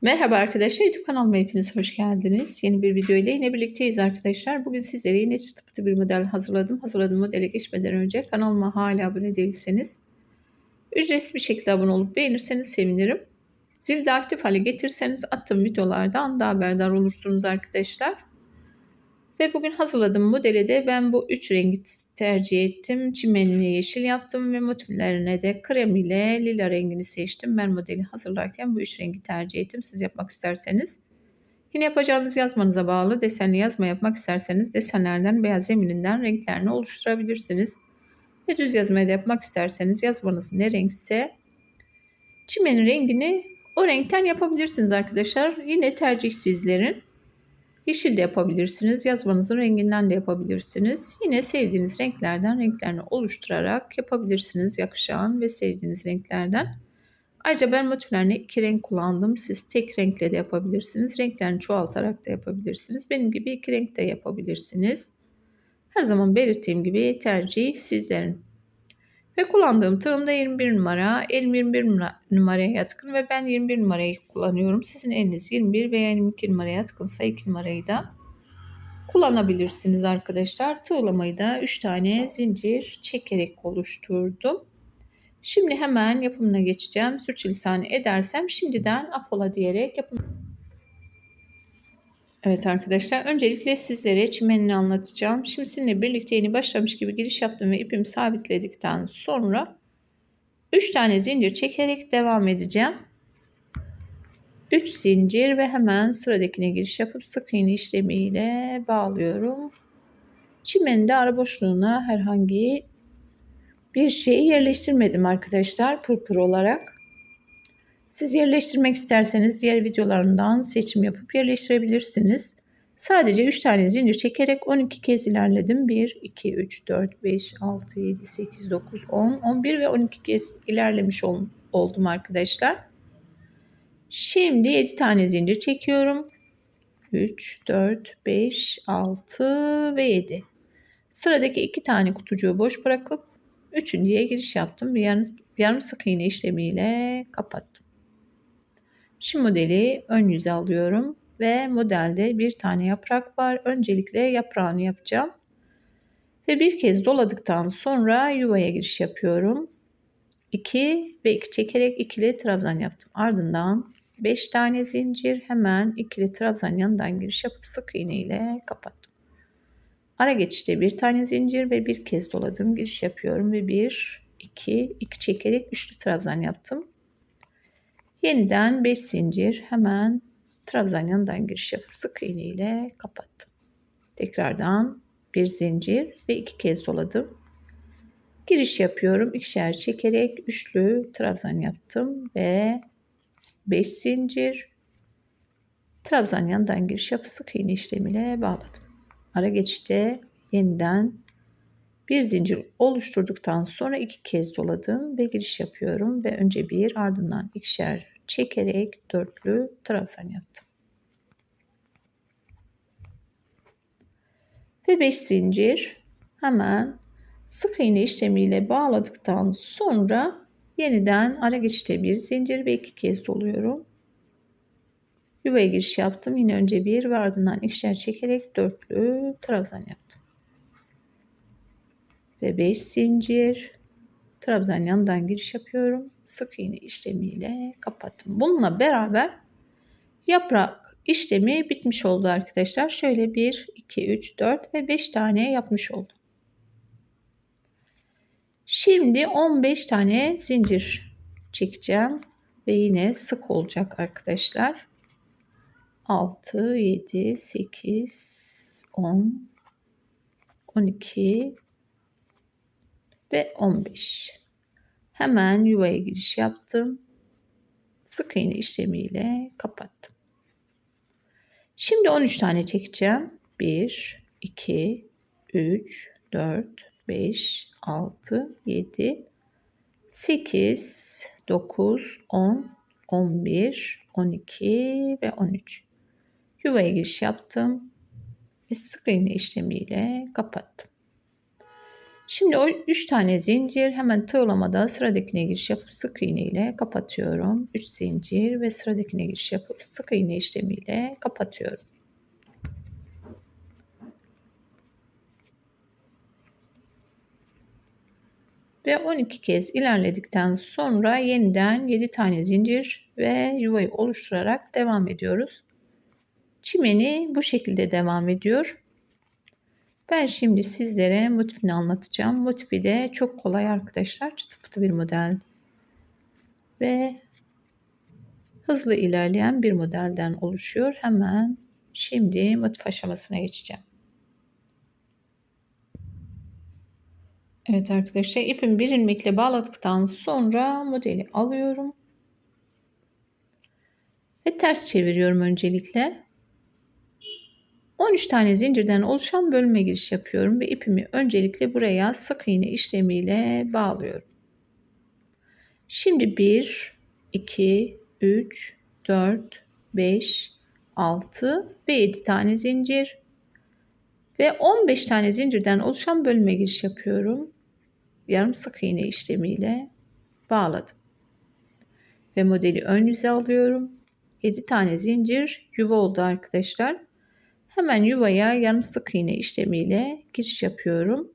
Merhaba arkadaşlar YouTube kanalıma hepiniz hoş geldiniz. Yeni bir video ile yine birlikteyiz arkadaşlar. Bugün sizlere yine çıtı bir model hazırladım. Hazırladığım modele geçmeden önce kanalıma hala abone değilseniz ücretsiz bir şekilde abone olup beğenirseniz sevinirim. Zili de aktif hale getirseniz attığım videolardan da haberdar olursunuz arkadaşlar. Ve bugün hazırladığım modele de ben bu üç rengi tercih ettim. Çimenli yeşil yaptım ve motiflerine de krem ile lila rengini seçtim. Ben modeli hazırlarken bu üç rengi tercih ettim. Siz yapmak isterseniz. Yine yapacağınız yazmanıza bağlı desenli yazma yapmak isterseniz desenlerden beyaz zemininden renklerini oluşturabilirsiniz. Ve düz yazmaya da yapmak isterseniz yazmanız ne renkse çimenin rengini o renkten yapabilirsiniz arkadaşlar. Yine tercih sizlerin. Yeşil de yapabilirsiniz. Yazmanızın renginden de yapabilirsiniz. Yine sevdiğiniz renklerden renklerini oluşturarak yapabilirsiniz. Yakışan ve sevdiğiniz renklerden. Ayrıca ben motiflerine iki renk kullandım. Siz tek renkle de yapabilirsiniz. Renklerini çoğaltarak da yapabilirsiniz. Benim gibi iki renk de yapabilirsiniz. Her zaman belirttiğim gibi tercih sizlerin. Ve kullandığım tığım da 21 numara. Elim 21 numaraya yatkın ve ben 21 numarayı kullanıyorum. Sizin eliniz 21 veya 22 numaraya yatkınsa 2 numarayı da kullanabilirsiniz arkadaşlar. Tığlamayı da 3 tane zincir çekerek oluşturdum. Şimdi hemen yapımına geçeceğim. Sürçülisan edersem şimdiden afola diyerek yapım Evet arkadaşlar öncelikle sizlere çimenini anlatacağım. Şimdi sizinle birlikte yeni başlamış gibi giriş yaptım ve ipimi sabitledikten sonra 3 tane zincir çekerek devam edeceğim. 3 zincir ve hemen sıradakine giriş yapıp sık iğne işlemiyle bağlıyorum. Çimenin de ara boşluğuna herhangi bir şeyi yerleştirmedim arkadaşlar pırpır olarak. Siz yerleştirmek isterseniz diğer videolarından seçim yapıp yerleştirebilirsiniz. Sadece 3 tane zincir çekerek 12 kez ilerledim. 1, 2, 3, 4, 5, 6, 7, 8, 9, 10, 11 ve 12 kez ilerlemiş oldum arkadaşlar. Şimdi 7 tane zincir çekiyorum. 3, 4, 5, 6 ve 7. Sıradaki 2 tane kutucuğu boş bırakıp üçüncüye giriş yaptım. Yarım, yarım sık iğne işlemiyle kapattım. Şu modeli ön yüze alıyorum ve modelde bir tane yaprak var. Öncelikle yaprağını yapacağım. Ve bir kez doladıktan sonra yuvaya giriş yapıyorum. 2 ve 2 çekerek ikili trabzan yaptım. Ardından 5 tane zincir hemen ikili trabzan yanından giriş yapıp sık iğne ile kapattım. Ara geçişte bir tane zincir ve bir kez doladım giriş yapıyorum ve 1 2 2 çekerek üçlü trabzan yaptım. Yeniden 5 zincir hemen trabzan yanından giriş yapıp sık iğne ile kapattım. Tekrardan bir zincir ve iki kez doladım. Giriş yapıyorum. ikişer çekerek üçlü trabzan yaptım ve 5 zincir trabzan yanından giriş yapıp sık iğne işlemiyle bağladım. Ara geçişte yeniden bir zincir oluşturduktan sonra iki kez doladım ve giriş yapıyorum ve önce bir ardından ikişer çekerek dörtlü trabzan yaptım. Ve 5 zincir hemen sık iğne işlemiyle bağladıktan sonra yeniden ara geçişte bir zincir ve iki kez doluyorum. Yuvaya giriş yaptım. Yine önce bir ve ardından ikişer çekerek dörtlü trabzan yaptım. Ve 5 zincir trabzan yanından giriş yapıyorum. Sık iğne işlemiyle kapattım. Bununla beraber yaprak işlemi bitmiş oldu arkadaşlar. Şöyle 1, 2, 3, 4 ve 5 tane yapmış oldum. Şimdi 15 tane zincir çekeceğim ve yine sık olacak arkadaşlar. 6, 7, 8, 10, 12, ve 15. Hemen yuvaya giriş yaptım. Sık iğne işlemiyle kapattım. Şimdi 13 tane çekeceğim. 1, 2, 3, 4, 5, 6, 7, 8, 9, 10, 11, 12 ve 13. Yuvaya giriş yaptım ve sık iğne işlemiyle kapattım. Şimdi o 3 tane zincir hemen tığlamada sıradakine giriş yapıp sık iğne ile kapatıyorum. 3 zincir ve sıradakine giriş yapıp sık iğne işlemiyle kapatıyorum. Ve 12 kez ilerledikten sonra yeniden 7 tane zincir ve yuvayı oluşturarak devam ediyoruz. Çimeni bu şekilde devam ediyor. Ben şimdi sizlere motifini anlatacağım. Motifi de çok kolay arkadaşlar. Çıtı pıtı bir model. Ve hızlı ilerleyen bir modelden oluşuyor. Hemen şimdi motif aşamasına geçeceğim. Evet arkadaşlar ipimi bir ilmekle bağladıktan sonra modeli alıyorum. Ve ters çeviriyorum öncelikle. 13 tane zincirden oluşan bölme giriş yapıyorum ve ipimi öncelikle buraya sık iğne işlemiyle bağlıyorum. Şimdi 1, 2, 3, 4, 5, 6 ve 7 tane zincir ve 15 tane zincirden oluşan bölme giriş yapıyorum. Yarım sık iğne işlemiyle bağladım. Ve modeli ön yüze alıyorum. 7 tane zincir yuva oldu arkadaşlar. Hemen yuvaya yarım sık iğne işlemiyle giriş yapıyorum.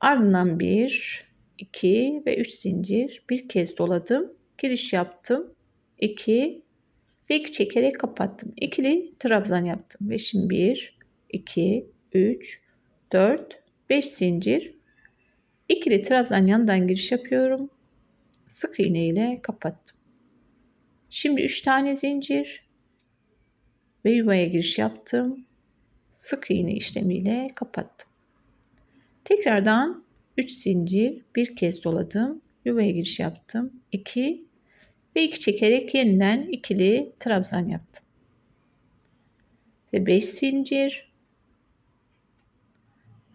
Ardından 1, 2 ve 3 zincir bir kez doladım. Giriş yaptım. 2 ve 2 çekerek kapattım. İkili trabzan yaptım. Ve şimdi 1, 2, 3, 4, 5 zincir. İkili trabzan yandan giriş yapıyorum. Sık iğne ile kapattım. Şimdi 3 tane zincir ve yuvaya giriş yaptım. Sık iğne işlemiyle kapattım. Tekrardan 3 zincir bir kez doladım. Yuvaya giriş yaptım. 2 ve 2 çekerek yeniden ikili trabzan yaptım. Ve 5 zincir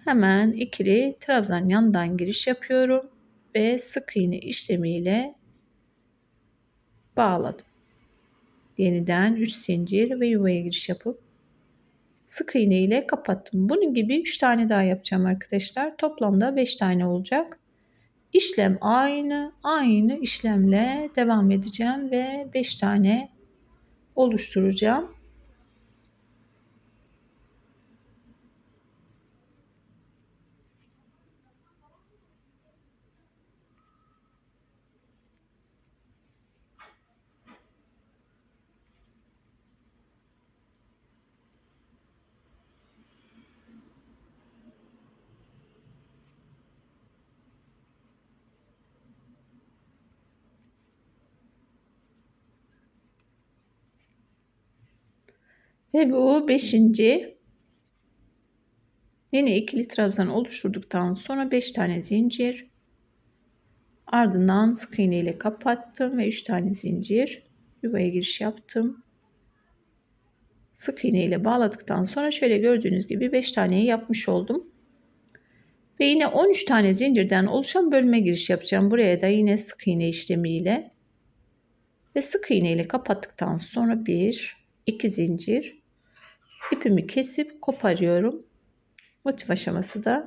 hemen ikili trabzan yandan giriş yapıyorum ve sık iğne işlemiyle bağladım. Yeniden 3 zincir ve yuvaya giriş yapıp sık iğne ile kapattım. Bunun gibi 3 tane daha yapacağım arkadaşlar. Toplamda 5 tane olacak. İşlem aynı, aynı işlemle devam edeceğim ve 5 tane oluşturacağım. Ve bu beşinci yine ikili trabzan oluşturduktan sonra 5 tane zincir ardından sık iğne ile kapattım ve 3 tane zincir yuvaya giriş yaptım. Sık iğne ile bağladıktan sonra şöyle gördüğünüz gibi 5 taneyi yapmış oldum. Ve yine 13 tane zincirden oluşan bölme giriş yapacağım. Buraya da yine sık iğne işlemiyle ve sık iğne ile kapattıktan sonra 1 2 zincir ipimi kesip koparıyorum. Motif aşaması da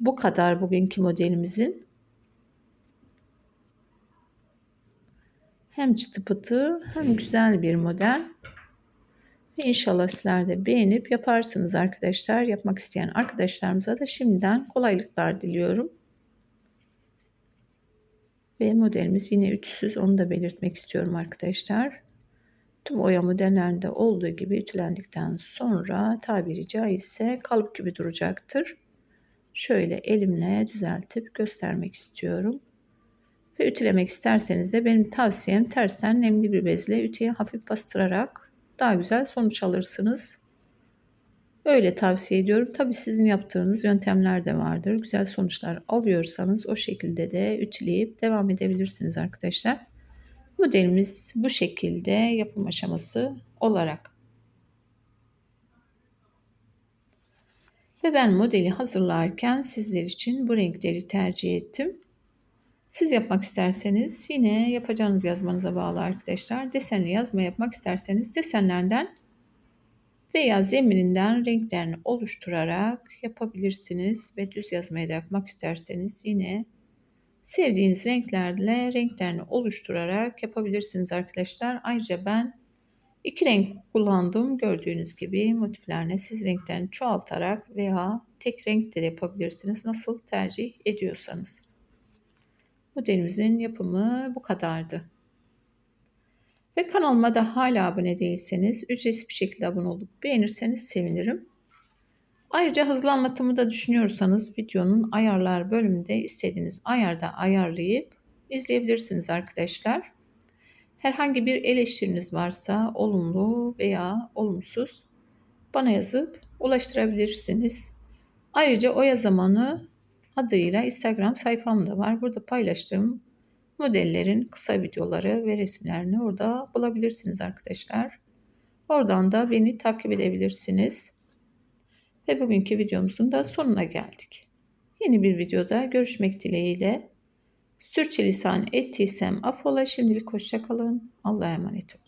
bu kadar bugünkü modelimizin. Hem çıtı pıtı hem güzel bir model. İnşallah sizler de beğenip yaparsınız arkadaşlar. Yapmak isteyen arkadaşlarımıza da şimdiden kolaylıklar diliyorum. Ve modelimiz yine ütüsüz onu da belirtmek istiyorum arkadaşlar. Tüm oya modellerinde olduğu gibi ütülendikten sonra tabiri caizse kalıp gibi duracaktır. Şöyle elimle düzeltip göstermek istiyorum. Ve ütülemek isterseniz de benim tavsiyem tersten nemli bir bezle ütüye hafif bastırarak daha güzel sonuç alırsınız. Öyle tavsiye ediyorum. Tabi sizin yaptığınız yöntemler de vardır. Güzel sonuçlar alıyorsanız o şekilde de ütüleyip devam edebilirsiniz arkadaşlar. Modelimiz bu şekilde yapım aşaması olarak. Ve ben modeli hazırlarken sizler için bu renkleri tercih ettim. Siz yapmak isterseniz yine yapacağınız yazmanıza bağlı arkadaşlar. Desenli yazma yapmak isterseniz desenlerden veya zemininden renklerini oluşturarak yapabilirsiniz ve düz yazmaya da yapmak isterseniz yine sevdiğiniz renklerle renklerini oluşturarak yapabilirsiniz arkadaşlar. Ayrıca ben iki renk kullandım. Gördüğünüz gibi motiflerine siz renklerini çoğaltarak veya tek renkte de yapabilirsiniz. Nasıl tercih ediyorsanız. Modelimizin yapımı bu kadardı. Ve kanalıma da hala abone değilseniz ücretsiz bir şekilde abone olup beğenirseniz sevinirim. Ayrıca hızlı anlatımı da düşünüyorsanız videonun ayarlar bölümünde istediğiniz ayarda ayarlayıp izleyebilirsiniz arkadaşlar. Herhangi bir eleştiriniz varsa olumlu veya olumsuz bana yazıp ulaştırabilirsiniz. Ayrıca Oya Zamanı adıyla Instagram sayfam da var. Burada paylaştığım modellerin kısa videoları ve resimlerini orada bulabilirsiniz arkadaşlar. Oradan da beni takip edebilirsiniz. Ve bugünkü videomuzun da sonuna geldik. Yeni bir videoda görüşmek dileğiyle. Sürçülisan ettiysem affola. Şimdilik hoşçakalın. Allah'a emanet olun.